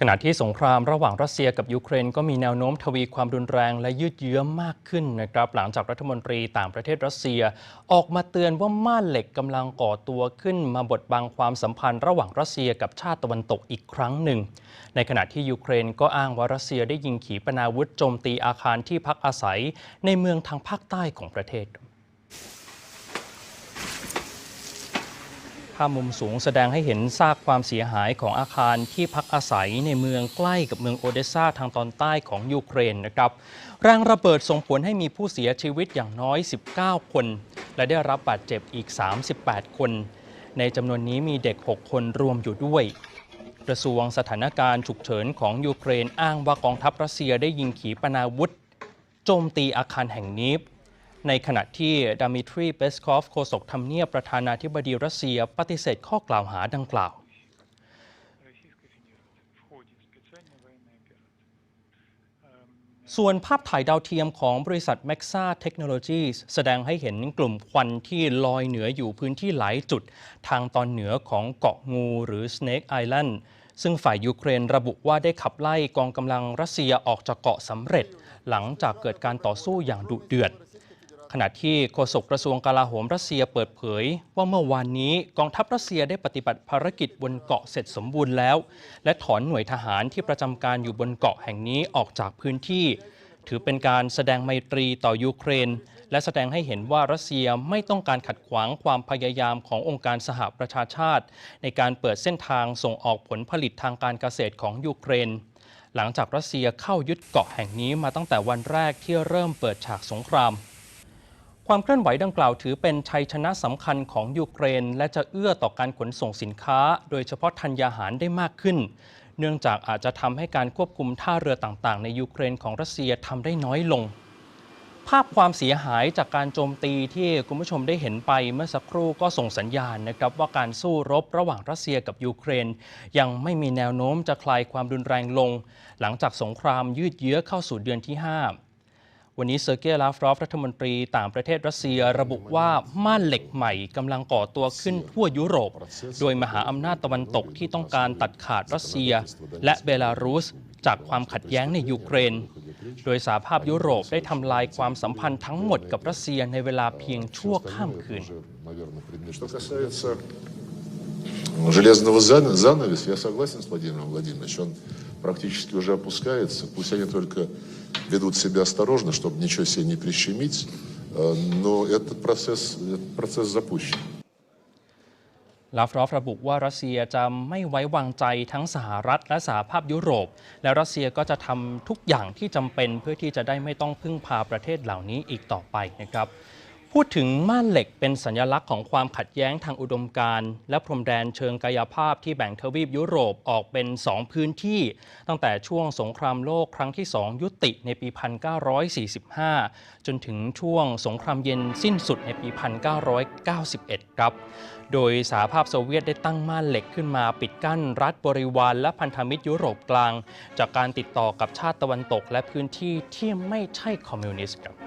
ขณะที่สงครามระหว่างรัสเซียกับยูเครนก็มีแนวโน้มทวีความรุนแรงและยืดเยื้อมากขึ้นนะครับหลังจากรัฐมนตรีต่างประเทศรัสเซีย ออกมาเตือนว่าม่านเหล็กกำลังก่อตัวขึ้นมาบดบังความสัมพันธ์ระหว่างรัสเซียกับชาติตะวันตกอีกครั้งหนึ่ง ในขณะที่ยูเครนก็อ้างว่ารัสเซียได้ยิงขีปนาวุธโจมตีอาคารที่พักอาศัย ในเมืองทางภาคใต้ของประเทศ ภาพมุมสูงแสดงให้เห็นซากความเสียหายของอาคารที่พักอาศัยในเมืองใกล้กับเมืองโอเดซาทางตอนใต้ของยูเครนนะครับแรงระเบิดส่งผลให้มีผู้เสียชีวิตอย่างน้อย 19 คน และได้รับบาดเจ็บอีก 38 คน ในจำนวนนี้มีเด็ก 6 คนรวมอยู่ด้วยกระทรวงสถานการณ์ฉุกเฉินของยูเครนอ้างว่ากองทัพรัสเซียได้ยิงขีปนาวุธโจมตีอาคารแห่งนี้ ในขณะที่ดามิทรีเปสคอฟโฆษกทำเนียบประธานาธิบดีรัสเซียปฏิเสธข้อกล่าวหาดังกล่าว ส่วนภาพถ่ายดาวเทียมของบริษัท m a x a Technologies แสดงให้เห็นกลุ่มควันที่ลอยเหนืออยู่พื้นที่หลายจุด ทางตอนเหนือของเกาะงูหรือ Snake Island ซึ่งฝ่ายยูเครนระบุว่าได้ขับไล่กองกำลังรัสเซียออกจากเกาะสำเร็จ หลังจากเกิดการต่อสู้อย่างดุเดือด ขณะที่โฆษกกระทรวงกลาโหมรัสเซียเปิดเผย ว่าเมื่อวานนี้กองทัพรัสเซียได้ปฏิบัติภารกิจบนเกาะเสร็จสมบูรณ์แล้ว และถอนหน่วยทหารที่ประจำการอยู่บนเกาะแห่งนี้ออกจากพื้นที่ ถือเป็นการแสดงไมตรีต่อยูเครน และแสดงให้เห็นว่ารัสเซียไม่ต้องการขัดขวางความพยายามขององค์การสหประชาชาติ ในการเปิดเส้นทางส่งออกผลผลิตทางการเกษตรของยูเครนหลังจากรัสเซียเข้ายึดเกาะแห่งนี้มาตั้งแต่วันแรกที่เริ่มเปิดฉากสงคราม ความเคลื่อนไหวดังกล่าวถือเป็นชัยชนะสำคัญของยูเครน และจะเอื้อต่อการขนส่งสินค้า โดยเฉพาะธัญญาหารได้มากขึ้น เนื่องจากอาจจะทำให้การควบคุมท่าเรือต่างๆ ในยูเครนของรัสเซียทำได้น้อยลง ภาพความเสียหายจากการโจมตีที่คุณผู้ชมได้เห็นไปเมื่อสักครู่ก็ส่งสัญญาณนะครับว่าการสู้รบระหว่างรัสเซียกับยูเครน ยังไม่มีแนวโน้มจะคลายความรุนแรงลง หลังจากสงครามยืดเยื้อเข้าสู่เดือนที่ 5 วันนี้เซอร์เกียลาฟรอฟรัฐมนตรีต่างประเทศรัสเซียระบุว่าม่านเหล็กใหม่กำลังก่อตัวขึ้นทั่วยุโรป โดยมหาอำนาจตะวันตกที่ต้องการตัดขาดรัสเซีย และเบลารุสจากความขัดแย้งในยูเครน โดยสหภาพยุโรปได้ทำลายความสัมพันธ์ทั้งหมดกับรัสเซียในเวลาเพียงชั่วข้ามคืน железного зан- занавеса, я согласен с Владимиром Владимировичем. Он практически уже опускается. Пусть они только ведут себя осторожно, чтобы ничего себе не прищемить. э, Но этот процесс, этот процесс запущен. ลาฟรอฟระบุว่ารัสเซียจะไม่ไว้วางใจทั้งสหรัฐและสหภาพยุโรป และรัสเซียก็จะทำทุกอย่างที่จำเป็นเพื่อที่จะได้ไม่ต้องพึ่งพาประเทศเหล่านี้อีกต่อไปนะครับ พูดถึงม่านเหล็กเป็นสัญลักษณ์ของความขัดแย้งทางอุดมการณ์และพรมแดนเชิงกายภาพที่แบ่งทวีปยุโรปออกเป็น 2 พื้นที่ ตั้งแต่ช่วงสงครามโลกครั้งที่ 2 ยุติในปี 1945 จนถึงช่วงสงครามเย็นสิ้นสุดในปี 1991 ครับ โดยสหภาพโซเวียตได้ตั้งม่านเหล็กขึ้นมาปิดกั้นรัฐบริวารและพันธมิตรยุโรปกลาง จากการติดต่อกับชาติตะวันตกและพื้นที่ที่ไม่ใช่คอมมิวนิสต์ครับ